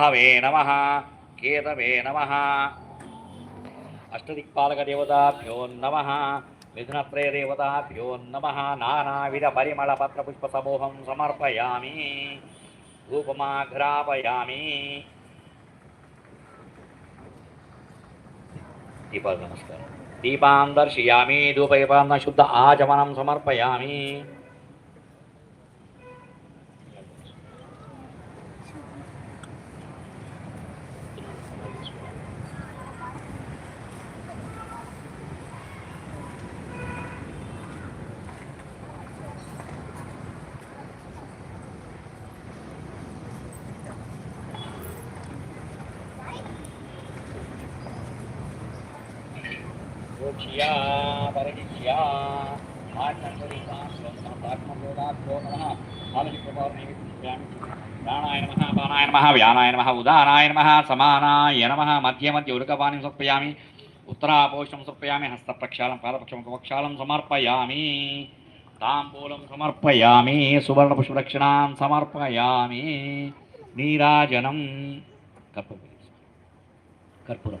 Highway నమ కేతవే నమ. అష్టదిక్పాలకదేవతాభ్యో నమ మిథునత్రయదేవతాభ్యో నమ. నానావిధ పరిమళ పత్రపుష్ప సమూహం సమర్పయామి రూపమాఘ్రాపయామి. దీపాలు నమస్కారం. దీపాం దర్శయామి ధూపయపాన్న శుద్ధ ఆచమనం సమర్పయామి. వ్యానాయ నమ ఉదానాయ నమ సమానాయ నమ మధ్య మధ్య ఉరుకపాణిం సమర్పయామి ఉత్తరాపోషం సమర్పయామి హస్తప్రక్షాళం పాదపక్షం ముఖపక్షాళం సమర్పయామి తాంబూలం సమర్పయామి సువర్ణ సువర్ణపుష్పదక్షిణాం సమర్పయామి నీరాజనం కర్పూరం. కర్పూరం.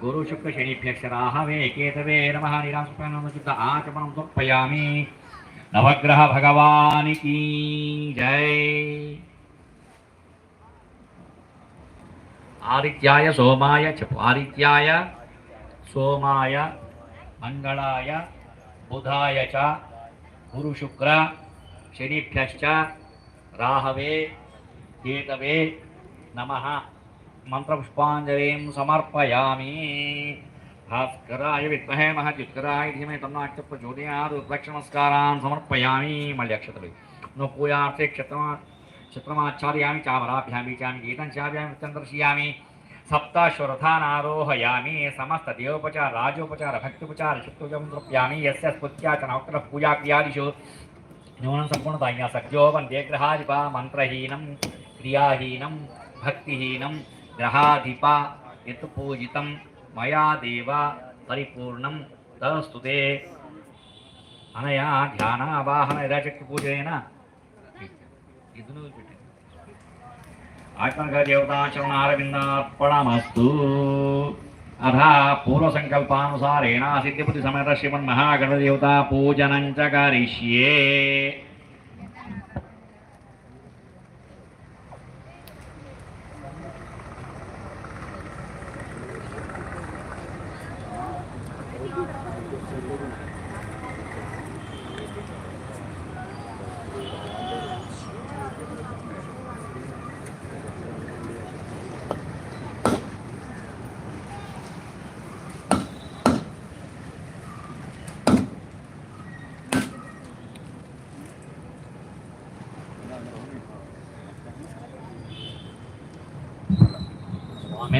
సోమాయ మంగళాయ బుధాయ చ గురు శుక్ర శనిభ్యక్షరాహవే కేతవే నమ నిరాశుద్ధ ఆచమనం సమర్పయామి నవగ్రహ భగవానికి జై ఆదిత్యాయ సోమాయ చెప్పు ఆదిత్యాయ సోమాయ మంగళాయ బుధాయ చ గురు मंत्रपुष्पाजलिम समर्पयामी। भास्कराय विमहे महद्युत्कराय धीमे तन्नाट्य प्रचोदया उत्लक्षनमस्कारान् समर्पयामी। मल्यक्षतले नो पूजार्थे क्षत्रमा क्षत्रमाच्छादयामि। चामराभ्यामि चामि गीतं चाभ्यामि वृत्तं दर्शयामि। सप्ताश्वरथानारोहयामि। समस्तदेवोपचार राजोपचार भक्त्युपचार शुक्तोजं तृप्यामि यस्य स्फुत्या च नवक्रः पूजाक्रियादिषु। न्यूनं सम्पूर्णतायासक्योपन्देग्रहादिपा मन्त्रहीनं क्रियाहीनं। भक्तिहीनं। గ్రహాధిప మంత్రహీనం యత్ పూజితం మయా దేవ పరిపూర్ణం తదస్తుతే అనయా ధ్యాన వాహన యథాశక్తి పూజైన ఇది నువ్వు పెట్టింది ఆత్మక దేవతాచరణారవిందార్పణమస్తు అథ పూర్వసంకల్పానుసారేణ సిద్ధిపతి సమేత శ్రీమన్ మహాగణదేవత పూజనం చ కరిష్యే.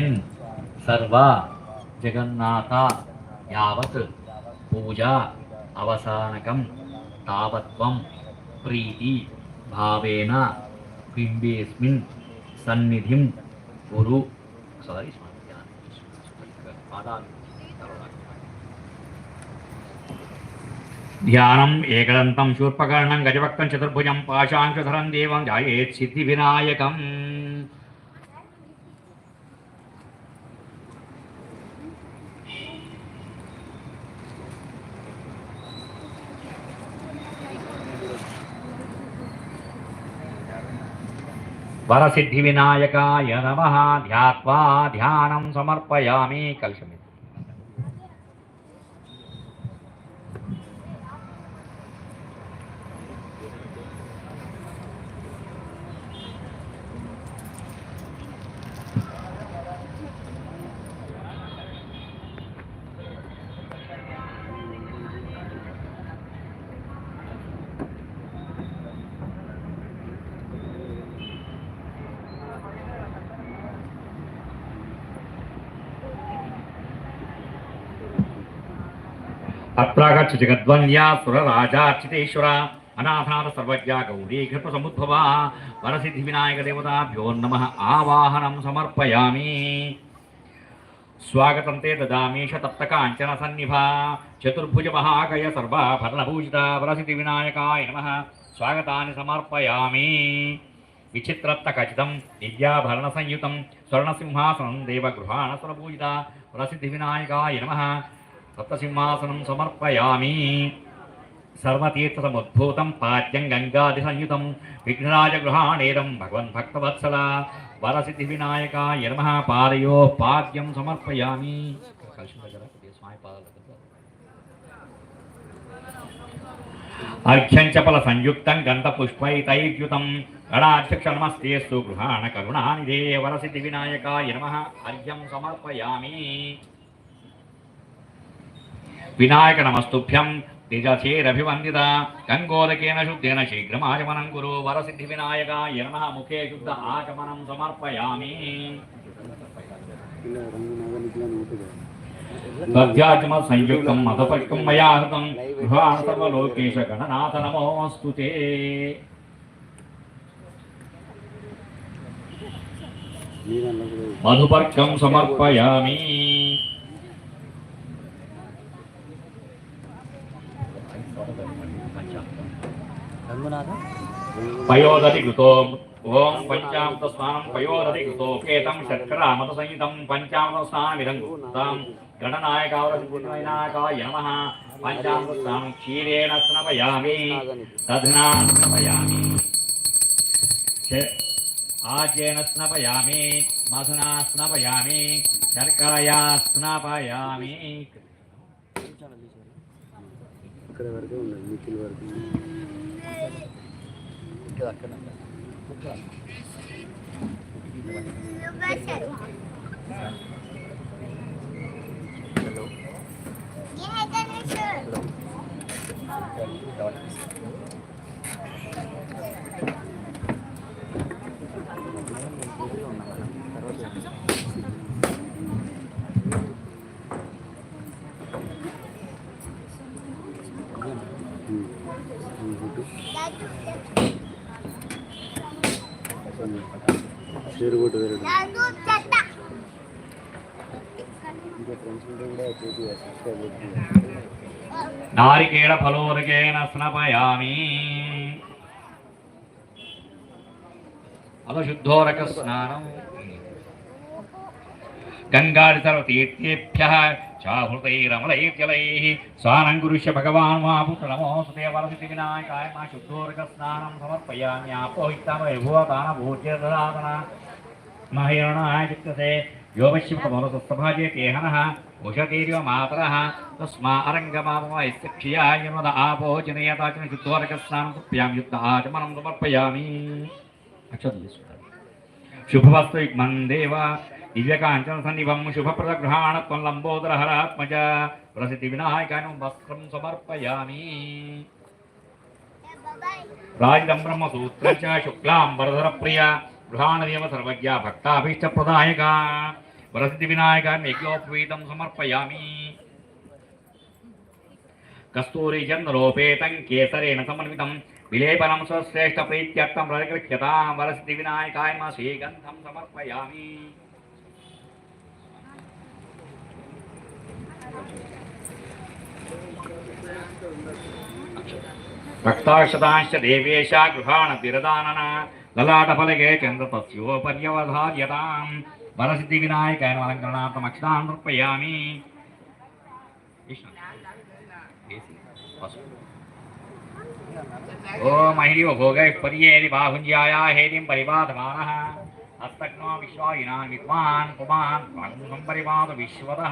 స్వామిన్ సర్వ జగన్నాథ యావత్ పూజ అవసానకం తావత్వం ప్రీతి భావేన బింబేస్మిన్ సన్నిధిం గురు సారీ ధ్యానం ఏకదంతం శూర్పకర్ణం గజవక్తం చతుర్భుజం పాశాంకుధరం దేవం జాయేత్ సిద్ధి వినాయకం వరసిద్ధి వినాయకాయ నమ. ధ్యాత్వా ధ్యానం సమర్పయామి. కలిసి అత్రాగచ్చ జగద్వన్యా సురరాజార్చితేశ్వర అనాథాన సర్వజ్ఞ గౌరీ కృప సముద్భవ వరసిద్ధి వినాయక దేవతాభ్యో నమ ఆవాహనం సమర్పయామి స్వాగతం తే దదామి శతప్త కాంచన సన్నిభా చతుర్భుజ మహాకయ సర్వాభరణభూషిత వరసిద్ధి వినాయకాయ నమ స్వాగతాన్ని సమర్పయామి విచిత్రత్త ఖచ్చితం దివ్యాభరణ సంయుతం స్వర్ణసింహాసనం దేవగృహాణ పూజిత వరసిద్ధి వినాయకాయ నమ సప్తసింహాసనం సమర్పయామి. సర్వతీర్థసముద్భూతం పాద్యం గంగాది సంయుతం విఘ్నరాజగృహాణేదం భగవన్ భక్తవత్సల. వరసిద్ధి వినాయక నమ. పాదయో పాద్యం సమర్పయామి. అర్ఘ్యంచపల సంయుక్తం గంధపుష్పైతైద్యుతం. గణాధ్యక్ష నమస్తేస్తు గృహాణ కరుణానిదే వరసిద్ధి వినాయక యర్మ అర్ఘ్యం సమర్పయామి. వినాయక నమస్తుభ్యం తేజసేరభివందిత గంగోదకేన శుద్ధేన శీఘ్రమాయమనం గురు వరసిద్ధి వినాయక ఎరణ ముఖే శుద్ధ ఆగమనం సమర్పయామి దధ్యాత్మ సంయుక్తం మదపర్కం మయా హృతం గృహాణసర్వలోకేశ గణనాథ మధుపర్కం సమర్పయామి పయోదతి కృతో ఓం పంచామృత స్నానం పయోదతి కృతో కేతం శర్కరామత సంయుతం పంచామృత స్నానమిదం కృతాం గణనాయకాయ నమ పంచామృత స్నానం క్షీరేణ స్నపయామి దధ్నా స్నపయామి శ- ఆజ్యేన స్నపయామి మధునా స్నపయామి శర్కరయా స్నపయామి ఇక్కడ వరకే ఉన్నది మిక్కిల్ వరకు చేరుగొట్టు వేరే ఇంకా ఫ్రెండ్స్ ఉంటే కూడా చేతి సబ్స్క్రైబ్ చేయండి నారికేళ ఫలోరకేణ స్నపయామి. అదశుద్ధోరక స్నానం. గంగాడి సర్వతీర్థేభ్య చాహృతైరమలైర్జలై. స్నానం గురుష్య భగవాన్ మా పుత్ర నమోస్తుతే వరసిద్ధి వినాయకాయ మా శుద్ధోరక స్నానం సమర్పయామి. ఆపోహితామ విభూతాన భూజ్యదాతన महिरणः यो यो वश्यमभवतस्तभाजेतेहनः उषतीर्य मातरः तस्मा अरङ्गमामयस्यक्षियाय मद आपो युद्ध आचमन समर्पयामी। युद्ध मंदेव समर्पयामि शुभवस्तुग्मं देव दिव्यकाञ्चनसन्निभं शुभप्रदग्रहाणत्वं लम्बोदरहरात्मज प्रसिद्धिविनायकानं वस्त्रं समर्पयामि। राजितं ब्रह्मसूत्रं च शुक्लां वरधरप्रिया गृहाणदेव सर्वज्ञा भक्ताभीष्टप्रदायक वरसिद्धिविनायकान्यज्ञोपवीतं समर्पयामि। कस्तूरीचन्द्रोपेतं केसरेण समन्वितं, विलेपनं स्वश्रेष्ठप्रीत्यर्थं प्रकृष्यतां वरसिद्धिविनायकाय मा श्रीगन्धं समर्पयामि। भक्ताक्षतांश्च देवेशा गृहाणतिरदानना చంద్రోపేతం చంద్ర సమన్వితం విలేపనం వరసిద్ధి వినాయకాయ అలంకరణార్థం అక్షతాం నృపయామి ఓ మహిళ భోగై పర్యేది బాహుంజ్యాయా హేదిం పరిపాదమానః హస్తగ్నో విశ్వాయినాం విద్వాన్ పుమాన్ పాంగుం పరిపాద విశ్వద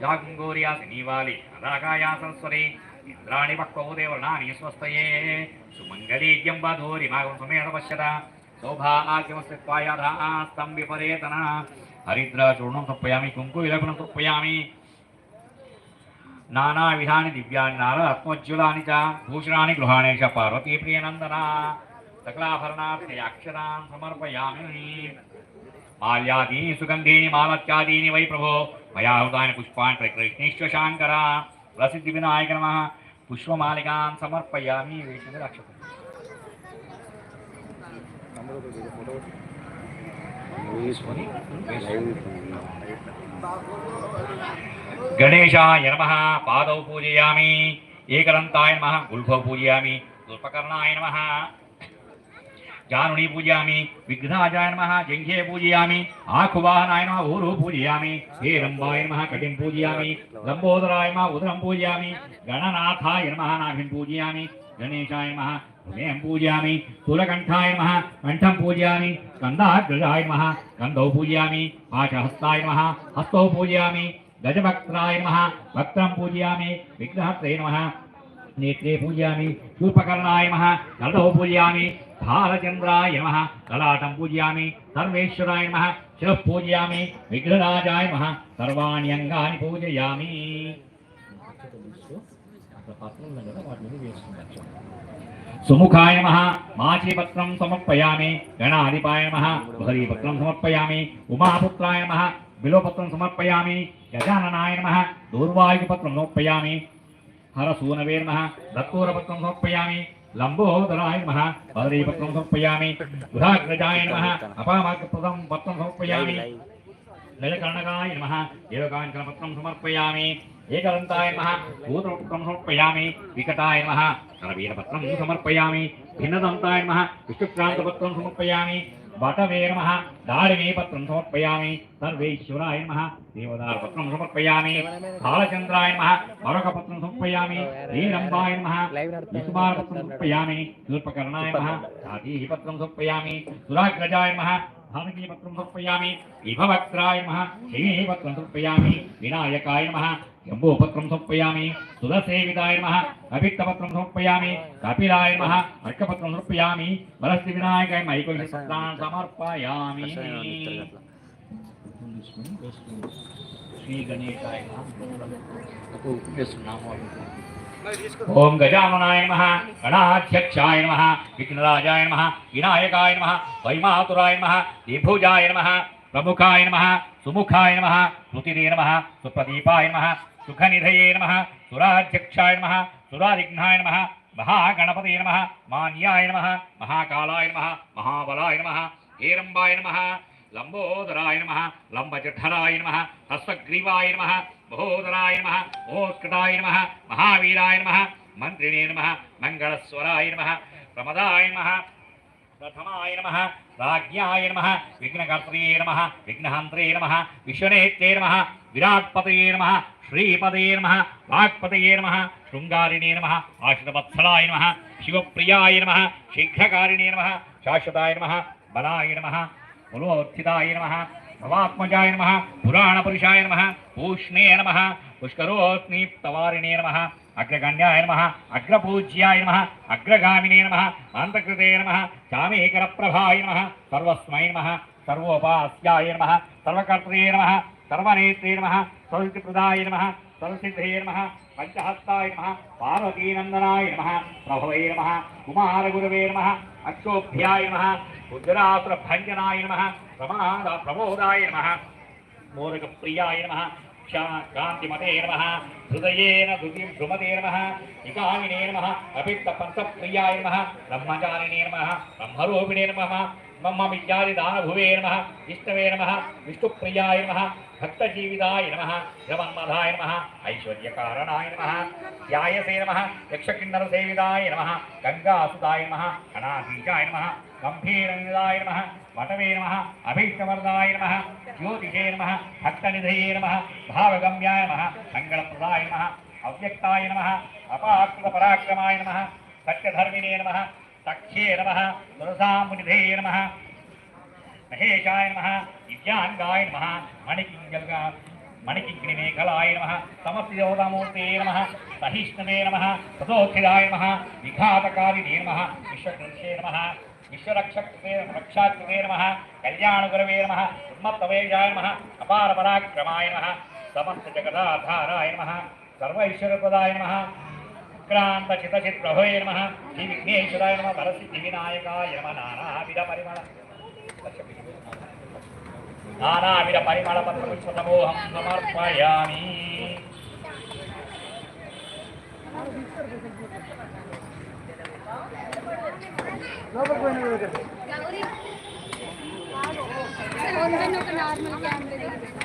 జాగంగోర్యా శనివాలి అదాకాయా సరస్వతి ఇంద్రాణి పక్వౌ దేవర్ణాని స్వస్తయే సుమంగళీజ్యం వధూరి మాగం సమేత పశ్యత शोभाग्यमस्तत्वायाधास्तं विपरेतनः हरिद्रचूर्णं तर्पयामि कुङ्कुविलग्नं तर्पयामि नानाविधानि दिव्यानि नारत्मोज्ज्वलानि च वै प्रभो। मया हृतानि पुष्पाणि प्रकृष्णेश्व शाङ्करा। नमः। पुष्पमालिकां समर्पयामि वेषु నమ పుష్పమాలికాన్ సమర్పయామి వేషమి రక్షత తమ్ముడు ఒకటి ఫోటో నువ్వు తీసుకొని లైవ్ తీసుకున్నాను గణేశాయ నమ పాదౌ పూజయామి ఏకదంతాయ నమ గుల్ఫౌ పూజయామి దుర్పకర్ణాయ నమ జానుని పూజయామి విఘ్నాజాయ నమ జంఘే పూజయామి ఆకువాహనాయ నమ ఊరు పూజయామి హేరంబాయ నమ కటిం పూజయామి లంబోదరాయ నమ ఉదరం పూజయామి హృదయం పూజయామి స్థూలకంఠాయ నమ కంఠం పూజయామి స్కందాగ్రజాయ నమ కందౌ పూజయామి పాశహస్తాయ నమ హస్తౌ పూజయామి గజభక్తాయ నమ వక్త్రం పూజయామి విగ్రహత్రయ నమ నేత్రే పూజయామి శూర్పకర్ణాయ నమ కలౌ పూజయామి భారచంద్రాయ నమ లలాటం పూజయామి సర్వేశ్వరాయ నమ శివ పూజయామి విఘ్నరాజాయ నమ సర్వాణి అంగాని పూజయామి సుముఖాయ నమ. మాచీపత్రం సమర్పయామి. గణాధిపాయ నమ. బృహదీపత్రం సమర్పయామి. ఉమాపుత్రాయ నమ. బిలోపత్రం సమర్పయామి. గజాననాయ నమ. దూర్వాయుపత్రం సమర్పయామి. హరసూనవే నమ. దత్తూరపత్రం సమర్పయామి. లంబోదరాయ నమ. బదరీపత్రం సమర్పయామి. బృహాగ్రజాయ నమ. అపామాగ్రపదం పత్రం సమర్పయామి. గజకర్ణకాయ నమ. దేవకాంచనపత్రం సమర్పయామి. ఏకదంతాయ నమ భూతపత్రం సమర్పయామి వికటాయ నమ కరవీరపత్రం సమర్పయామి భిన్నదంతాయ నమ విష్ణుక్రాంతపత్రం సమర్పయామి వటవే నమ దాడిమే పత్రం సమర్పయామి సర్వేశ్వరాయ నమ దేవదారపత్రం సమర్పయామి బాలచంద్రాయ నమ మరొక పత్రం సమర్పయామి శ్రీరంబాయ నమ లైవ్ నడుపుతాను. విష్ణుమారపత్రం సమర్పయామి శూర్పకర్ణాయ నమ పత్రం సమర్పయామి సురాగ్రజాయ నమ భారతీయపత్రం సమర్పయామి విభవక్త్రాయ నమ శ్రీపత్రం సమర్పయామి వినాయకాయ నమ జంబూపత్రం సమర్పయామి సురసేవితాయ నమ అభిత్తపత్రం సమర్పయామి కపిలాయ నమ అర్కపత్రం సమర్పయామి వరస్తి వినాయకాయ మైకుల పత్రాన్ని సమర్పయామి శ్రీ గణేశాయ ఓం గజాననాయ నమ గణాధ్యక్షాయ నమ విఘ్నరాజాయ నమ వినాయకాయ నమ వైమాతురాయ నమ విభుజాయ నమ ప్రముఖాయ నమ సుముఖాయ నమ శృతిరే నమ సుప్రదీపాయ నమ సుఖనిధయే నమ సురాధ్యక్షాయ నమ సురారిఘ్నాయ నమ మహాగణపతి నమ మాన్యాయ నమ మహాకాలాయ నమ మహాబలాయ నమ హేరంబాయ నమ లంబోదరాయ నమ లంబజఠరాయ నమ హస్తగ్రీవాయ నమ మహోదరాయ నమ మహోత్కటాయ నమ మహావీరాయ నమ మంత్రిణే నమ మంగళస్వరాయ నమ ప్రమదాయ నమ ప్రథమాయ నమ రాజ్ఞాయ నమ విఘ్నకర్త్రే నమ విఘ్నహంత్రే నమ విశ్వనేత్రే నమ విరాట్పతయే నమ శ్రీపదే నమ వాక్పతయే నమ శృంగారిణే నమ ఆశ్రితవత్సలాయ నమ శివప్రియాయ నమ శీఘ్రకారిణే నమ శాశ్వతాయ నమ బలాయ నమ పురోత్థితాయ నమ భవాత్మజాయ నమ పురాణపురుషాయ నమ పూష్ణే నమ పుష్కరోత్నీప్తవారిణే నమ అగ్రగణ్యాయ నమ అగ్రపూజ్యాయ నమ అగ్రగామినే నమ అంతకృతే నమ చామేకర ప్రభాయ నమ సర్వస్మై నమ సర్వోపాస్యాయ నమ సర్వకర్త్రే నమ సర్వనేత్రే నమ సర్వసిద్ధిప్రదాయ నమ సరసిద్ధే నమ పంచహస్తాయ నమ పార్వతీనందనాయ నమ ప్రభవే నమ కుమారగురవే నమ అక్షోభ్యాయ నమ గుజరాసురభంజనాయ నమ ప్రమాద ప్రమోదాయ నమ మోదకప్రియాయ నమ కాంతిమతే నమ హృదయేన హృది భ్రుమతే నమ నికామినే నమ అభిక్త పంచప్రియాయ నమ బ్రహ్మచారిణే నమ బ్రహ్మరూపిణే నమ మమ్మ విద్యాది దానభువే నమ ఇష్టవే నమ విష్ణుప్రియాయ నమ భక్త జీవితాయ నమ జగన్మధాయ నమ ఐశ్వర్యకారణాయ నమ ధ్యాయసే నమ యక్షకిన్నర సేవితాయ నమ గంగాసుదాయ నమ గణాధీశాయ నమ గంభీరనిదాయ నమ వటవే నమ అభీష్టవర్దాయ నమ జ్యోతిషే నమ భక్తనిధయే నమ భావగమ్యాయ నమ మంగళప్రదాయ నమ అవ్యక్తాయ నమ అపాకృత పరాక్రమాయ నమ సత్యధర్మిణే నమ సఖ్యే నమ తులసామునిధే నమ మహేశాయ నమ దివ్యాంగాయ నమ మణికింగ మణికింగిని మేఘలాయ నమ సమస్యోదమూర్తే నమ సహిష్ణునే నమ ప్రదోక్షిదాయ నమ విఘాతకారిణే నమ విశ్వకృష్యే నమ విశ్వరక్షకే రక్షాకృతే నమ కళ్యాణగురవే నమ ఉన్మత్తవేజాయ నమ అపార పరాక్రమాయ నమ సమస్త జగదాధారాయ నమ సర్వైశ్వర్యప్రదాయ నమ క్రాంత చిత చిత్ ప్రభవే నమ శ్రీ విఘ్నేశ్వరాయ నమ వరసిద్ధి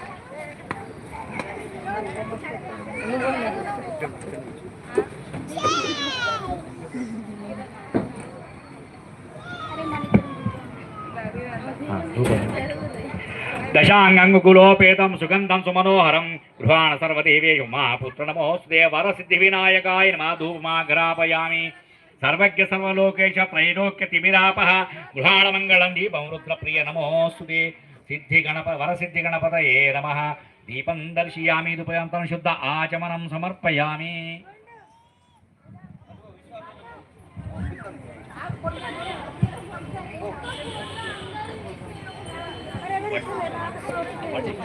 వినాయకాయ నమ నానావిధ సుగంధం సుమనోహరం. గృహాణ సర్వదేవేషు మా పుత్ర నమోస్తే వర సిద్ధి వినాయకాయ మా ధూమా ధూపమాగ్రాపయామి సర్వజ్ఞ సర్వలోకేశ త్రైలోక్య తిమిరాపహ గృహాణ మంగళం దీపం రుద్ర ప్రియ నమోస్తుతే సిద్ధి గణప వరసిద్ధి గణపతయే నమ. దీపం దర్శయామి దుపయంతం శుద్ధ ఆచమనం సమర్పయామి. పీఠాపూరామ్ర 아직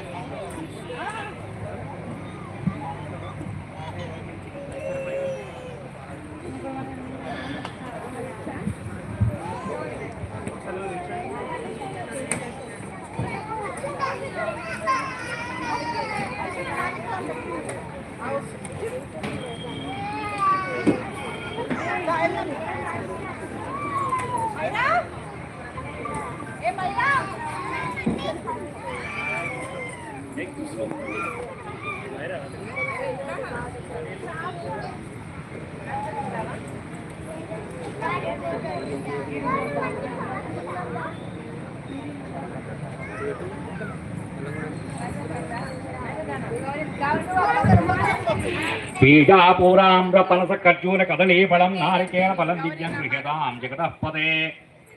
పనస ఖర్జూర కదళీ ఫలం నారికేణ ఫలం దివ్యం గృహదాం జగతః పదే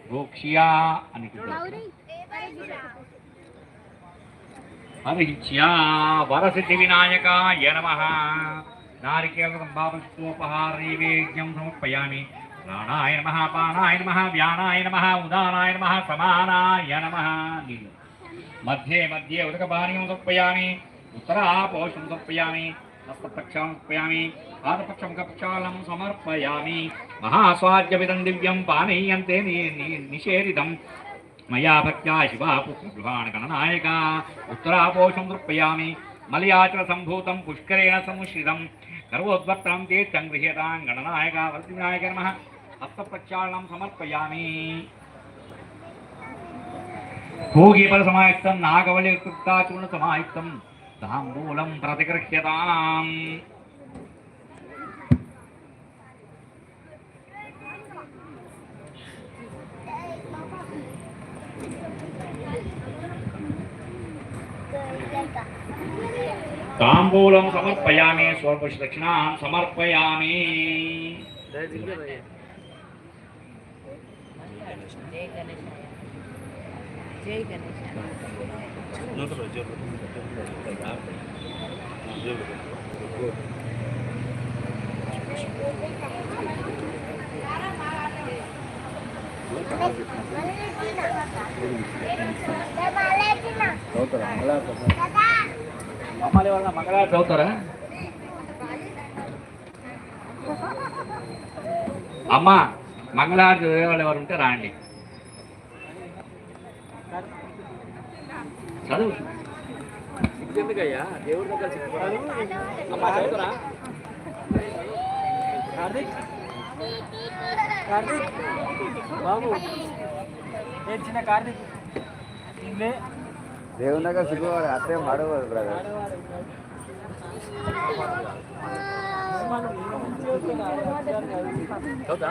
గోక్ష్యా అని हरिच्या वरसिद्धिविनायकाय नमः। नारिकेलसम्भावस्तोपहारैवेज्ञं समर्पयामि। प्राणाय नमः, पानाय उदानाय मध्ये मध्ये उदकपानीयं समर्पयामि, उत्तरापोषं समर्पयामि हस्तप्रक्षां समर्पयामि पादपक्षं कक्षालं समर्पयामि। महास्वाद्यमिदं पानीयं निषेधितं। మయా భక్త్యా శివా పుష్పగృహాణగణనాయక ఉత్తరాపోషం నృప్పయామి మలయాచల సంభూతం పుష్కరేణ సంశ్రితం గర్వోద్వర్తాంతే సంగృహ్యతాం గణనాయక వరదినాయక నమ హస్తప్రక్షాళనం సమర్పయామి భూగీపల సమాయుక్తం నాగవళి కృప్తాచూర్ణ సమాయుక్తం తాంబూలం ప్రతిగృహ్యతాం తాంబూలం సమర్పయామి స్వల్ప దక్షిణాం సమర్పయామి జై గణేష్ చదువుతారా మళ్ళా అమ్మాలి వాళ్ళ మంగళవారం చదువుతారా? అమ్మ మంగళవారం చదివే వాళ్ళు ఎవరు ఉంటే రాండి. చదువు. ఎందుకయ్యా? దేవుడి దగ్గర సిగ్గుపడాలి అమ్మా చదువుతారా కార్తీక్ కార్తీక్ బాబు. ఏ చిన్న కార్తీక్ ఇల్లే. దగ్గర సిగ్గుపడాలి అట్టే మాడకూడదు బ్రదర్ చదువుతా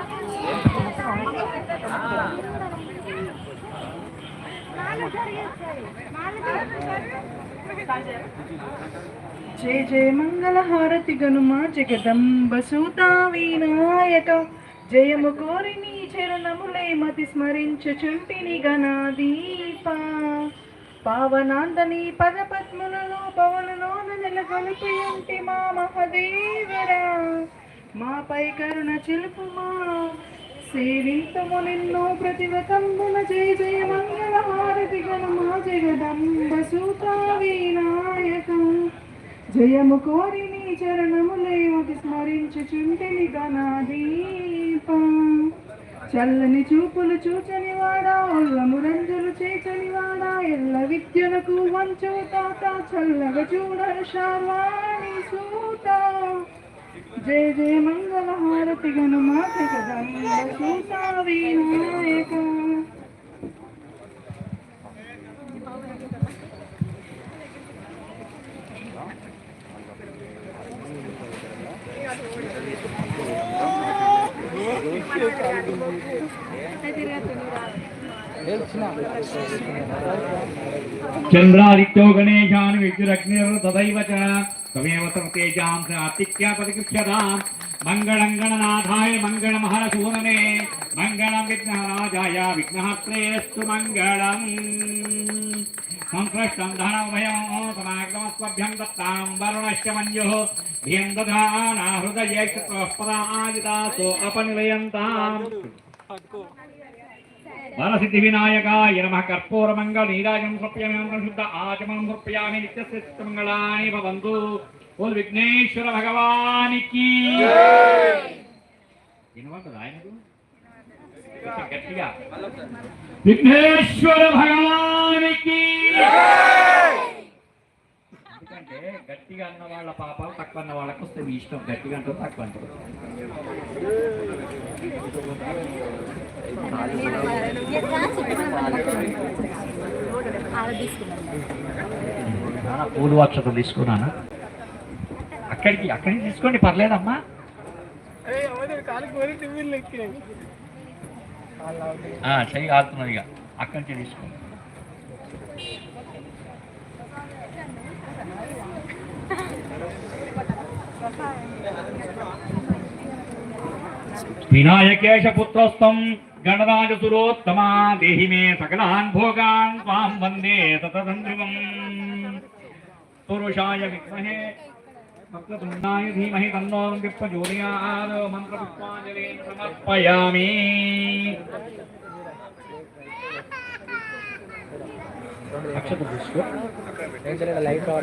జయ జయ మంగళ హారతి గనుమా జగదంబ సూతా వినాయక. జయము కోరి నీ చరణములే మతి స్మరించుచుంటిని గణాదీప. పావనాందని పద పద్ములలో పవనలోన నెలకొలిపి మా మహదేవరా. మాపై కరుణ చిలుపుమా సేవింతము నిన్నో ప్రతివతంబున జయ జయ మంగళ హారతి గణమా జగదంబ సూతా వినాయక జయము కోరి నీ చరణములే ఒకటి స్మరించుచుంటిని గణాదీప చల్లని చూపులు చూచని వాడా ఒళ్ళము రంజులు చేచని వాడా ఎల్ల విద్యలకు వంచు తాత చల్లగా చూడరు శార్వాణి సూత. జయ జయ మంగళ హారతి గణమాత కదండ సూత వినాయక. चंद्रादित्यो चन्द्रादित्यो गणेशान् विद्युरग्निर्तथैव च त्वमेव तेजां सात्विक्या परिकृष्यताम् मङ्गलं गणनाथाय मङ्गलमहरशूरने मङ्गलं विघ्नराजाय विघ्नहत्रेस्तु मङ्गलम्। संसृष्टं धनमभयं समागमस्वभ्यं दत्तां वरुणश्च मञ्जुः धियं दधाना हृदये क्षत्रः पदाजितासो अपनिलयन्ताम्। వరసిద్ధి వినాయకాయ నమ కర్పూర మంగళ నీరాజం సమర్పయామి శుద్ధ ఆచమనం సమర్పయామి నిత్యస్య మంగళాని భవంతు. ఓ విఘ్నేశ్వర భగవానికి ఆయనకు? గట్టిగా. విఘ్నేశ్వర భగవానికి ఎందుకంటే గట్టిగా అన్న వాళ్ళ పాపాలు తక్కువ అన్న వాళ్ళకు వస్తే మీ ఇష్టం. గట్టిగా అంటారు తక్కువ అంటారు పూలు అక్షతలు తీసుకున్నానా? అక్కడికి అక్కడికి తీసుకోండి పర్లేదమ్మా. చెయ్యి కాలుతున్నది ఇక. అక్కడి నుంచి తీసుకోండి. विनायकेश पुत्रस्तं गणराजसुरोत्तमा देहि मे सकलान् भोगान् त्वां वंदे सततन्द्रिवम्। पुरुषाय विद्महे भक्ततुण्डाय धीमहि तन्नो विप्रचोदयात् मन्त्रपुष्पाञ्जलिं समर्पयामि। अक्षत विश्व लाइट और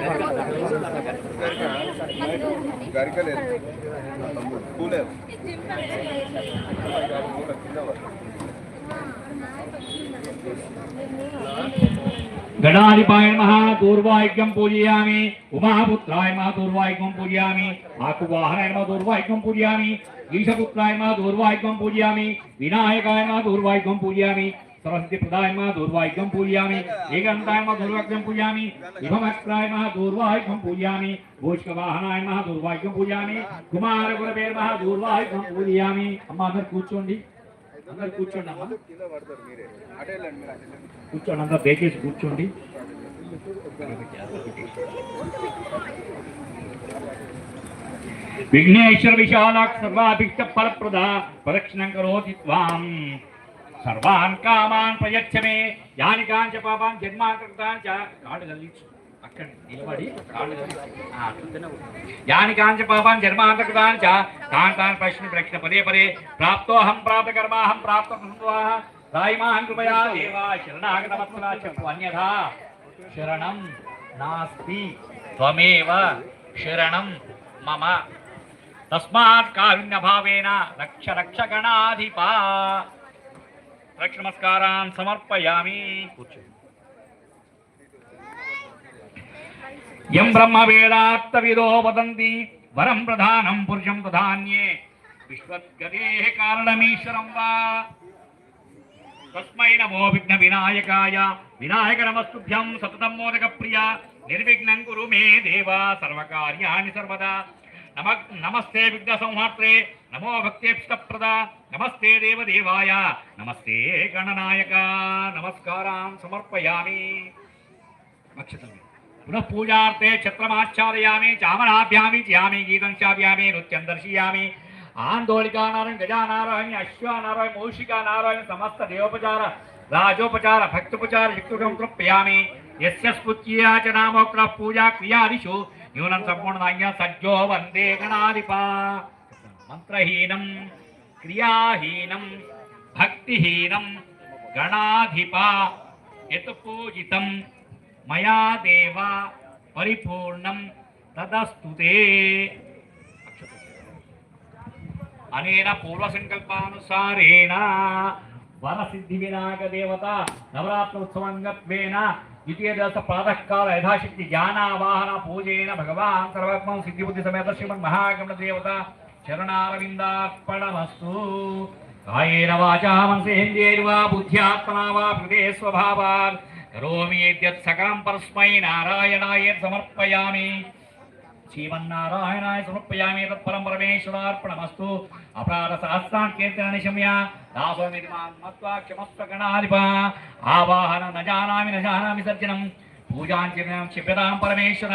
వేసుకో. రండి గణాధిపాయ నమః దూర్వాయుగ్యం పూజయామి ఉమాపుత్రాయ నమః దూర్వాయుగ్యం పూజయామి ఆకువాహనాయ నమః దూర్వాయుగ్యం పూజయామి ఈశపుత్రాయ నమః దూర్వాయుగ్యం పూజయామి వినాయకాయ నమః సరస్వతి ప్రదాయ నమః దూర్వాయుగ్యం పూజయామి ఏకంతాయ నమః దూర్వాయుగ్యం పూజయామి విభమక్రాయ నమః దూర్వాయుగ్యం పూజయామి భూష్కవాహనాయ నమః దూర్వాయుగ్యం పూజయామి కుమార గురవే నమః దూర్వాయుగ్యం పూజయామి అమ్మ అందరు కూర్చోండి। అందరు కూర్చోండి అమ్మ। కూర్చోండి అందరు దయచేసి కూర్చోండి. విఘ్నేశ్వర విశాలాక్ష సర్వాభిష్ట ఫలప్రద ప్రదక్షిణం కరోతి త్వాం. సర్వాన్ కామాన్ ప్రయచ్చ మే యాని కాంచ పాపాన్ జన్మాంతృతాన్ కాళ్ళు కలిగించు అక్కడ నిలబడి కాళ్ళు గల్లించు యాని కాంచ పాపాన్ జన్మాంతృతాన్ కాంతాన్ ప్రశ్న ప్రశ్న పదే పదే. ప్రాప్తోహం ప్రాప్త కర్మాహం ప్రాప్త రాయిమాహం కృపయా దేవా శరణాగత శరణాగతమత్సలా చెప్పు అన్యథా. శరణం నాస్తి త్వమేవ శరణం మమ. తస్మాత్ కారుణ్యభావేన రక్ష రక్ష గణాధిపా. రక్ష నమస్కారాన్ సమర్పయామి. కూర్చో యం బ్రహ్మ వేదాత్త విదో వదంతి వరం ప్రధానం పురుషం ప్రధాన్యే. విశ్వద్గతే కారణమీశ్వరం వా. తస్మై నమో విఘ్న వినాయకాయ వినాయక నమస్తుభ్యం సతతం మోదక ప్రియ నిర్విఘ్నం కురు మే దేవా సర్వకార్యాణి సర్వదా. నమ నమస్తే విఘ్న సంహాత్రే नमो भक्त्येष्टप्रदा नमस्ते देवदेवाय, नमस्ते गणनायक नमस्कार समर्पया वक्षतव्यं पुनः पूजार्थे छत्रमाच्छादयामि, चामराभ्यामि, जियामी, गीतं चाप्यामि, नृत्यं दर्शयामि। आन्दोलिका नारायण गजा नारायण अश्वा नारायण नारायण समस्त देवोपचार, राजोपचार, भक्तोपचार युक्तुकं तृप्यामि च पूजा क्रियादिषु, न्यूनं संपूर्ण सज्जो वंदे गणाधिपा। మంత్రహీనం క్రియాహీనం భక్తిహీనం గణాధిప ఎత్పూజితం మయా దేవ పరిపూర్ణం తదస్తుతే అనేన పూర్వ సంకల్పానుసారేణ వరసిద్ధి వినాయక దేవత నవరాత్ర ఉత్సవంగత్వేన ద్వితీయ దశ ప్రాతకాల యథాశక్తి జ్ఞానావాహన పూజేన భగవాన్ సర్వాత్మ సిద్ధిబుద్ధి సమేత శ్రీమన్ మహాగణ దేవత చరణారవిందార్పణమస్తు కాయేన వాచా మనసేంద్రియైర్వా బుద్ధ్యాత్మనా వా హృదయ స్వభావాత్ కరోమి యద్యత్ సకలం పరస్మై నారాయణాయ సమర్పయామి శ్రీమన్నారాయణాయ సమర్పయామి తత్పరం పరమేశ్వరార్పణమస్తు అపరాధ సహస్రాన్ కీర్తనాన్ని శమ్య దాసోమితి మత్వా క్షమస్వ గణాధిప ఆవాహన న జానామి న జానామి సర్జనం పూజాం క్షిప్యతాం పరమేశ్వర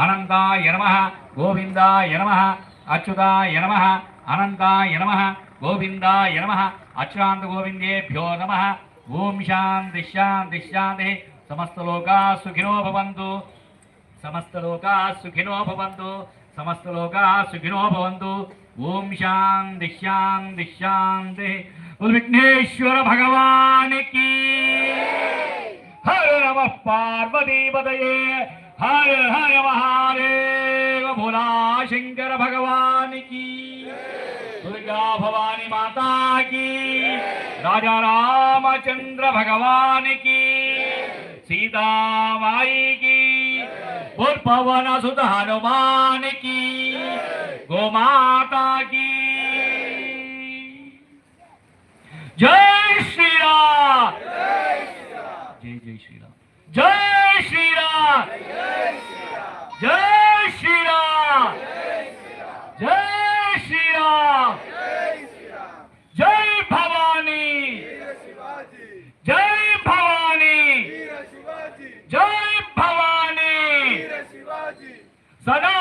అనంతాయ నమ గోవిందాయ నమ అచ్యుతాయ నమ అనంతాయ నమ గోవిందాయ నమ అచ్యుతాంత గోవిందేభ్యో నమ. ఓం శాంతి శాంతి శాంతి. సమస్తలోకా సుఖినో భవంతు. సమస్తలోకా సుఖినో భవంతు. సమస్త సుఖినో భవంతు. ఓం శాంతి శాంతి శాంతి. విఘ్నేశ్వర భగవానికి. హర నమ పార్వతీపదయే హర హర మహాదేవ భోలా శంకర భగవానికి దుర్గా భవాని మాతాకి రాజా రామచంద్ర భగవానికి సీతామాయికి పవన సుత హనుమానికి గోమాతాకి జై శ్రీరామ్ జై జై శ్రీరామ్ జై శ్రీరామ్! జై శ్రీరామ్! జై శ్రీరామ్! జై భవానీ! జై భవానీ! జై భవానీ! సదా